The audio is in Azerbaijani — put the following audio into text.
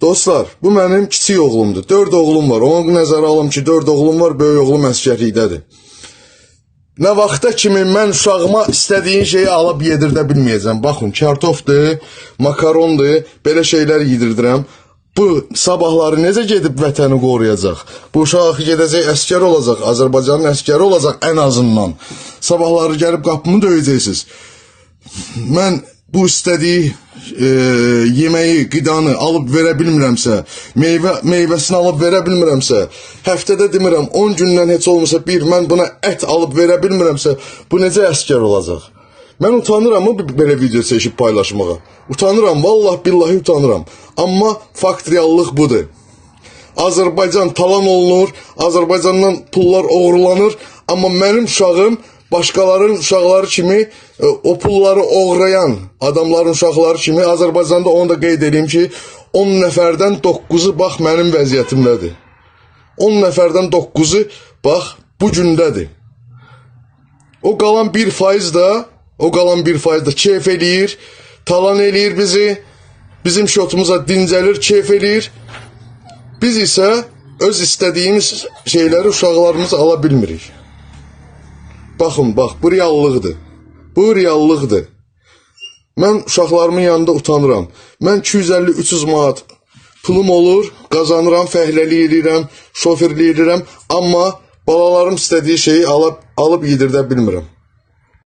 Dostlar, bu mənim kiçik oğlumdur. 4 oğlum var. Onu nəzərə alım ki, 4 oğlum var, böyük oğlum əskərlikdədir. Nə vaxta kimi mən uşağıma istədiyin şeyi alıb yedirdə bilməyəcəm. Baxın, kartofdur, makarondur, belə şeylər yedirdirəm. Bu sabahları necə gedib vətəni qoruyacaq? Bu uşaq gedəcək əskər olacaq, Azərbaycanın əskəri olacaq ən azından. Sabahları gəlib qapımı döyəcəksiniz. Mən bu istədiyi e, yeməyi, qidanı alıb verə bilmirəmsə, meyvə meyvəsini alıb verə bilmirəmsə, həftədə demirəm 10 gündən heç olmasa bir mən buna ət alıb verə bilmirəmsə, bu necə əskər olacaq? Mən utanıram mı belə video çəkib paylaşmağa? Utanıram, vallah billahi utanıram. Amma fakt reallıq budur. Azərbaycan talan olunur, Azərbaycandan pullar oğurlanır, amma mənim uşağım başqalarının uşaqları kimi e, o pulları oğrayan adamların uşaqları kimi Azərbaycanda onu da qeyd edeyim ki, 10 nəfərdən 9-u bax mənim vəziyyətimdədir. 10 nəfərdən 9-u bax bu gündədir. O qalan 1% da, o qalan 1% da keyf eləyir, talan eləyir bizi, bizim şotumuza dincəlir, keyf eləyir. Biz isə öz istədiyimiz şeyləri uşaqlarımız ala bilmirik. Baxın, bax, bu reallıqdır. Bu reallıqdır. Mən uşaqlarımın yanında utanıram. Mən 250-300 manat pulum olur, qazanıram, fəhləlik edirəm, şoferlik edirəm, amma balalarım istədiyi şeyi alıb alıb yedirdə bilmirəm.